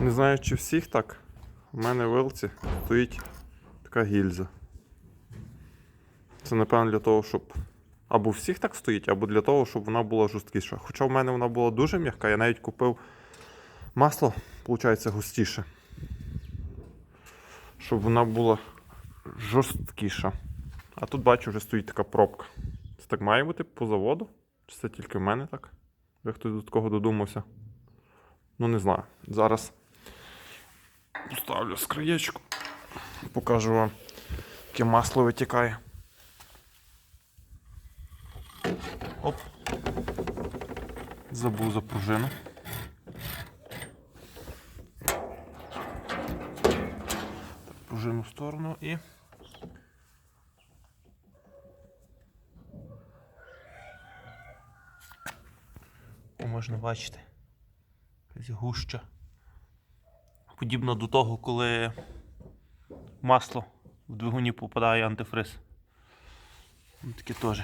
Не знаю, чи всіх так. У мене в вилці стоїть така гільза. Це, напевно, для того, щоб. Або всіх так стоїть, або для того, щоб вона була жорсткіша. Хоча в мене вона була дуже м'яка, я навіть купив масло, виходить, густіше. Щоб вона була жорсткіша. А тут бачу, вже стоїть така пробка. Це так має бути по заводу? Чи це тільки в мене так? Ви хтось до такого додумався? Ну, не знаю. Зараз поставлю скраєчку. Покажу вам, яке масло витікає. Оп. Забув за пружину. Пружину в сторону і. Можна бачити. Якась гуща. Подібно до того, коли масло в двигуні попадає антифриз. Таке теж.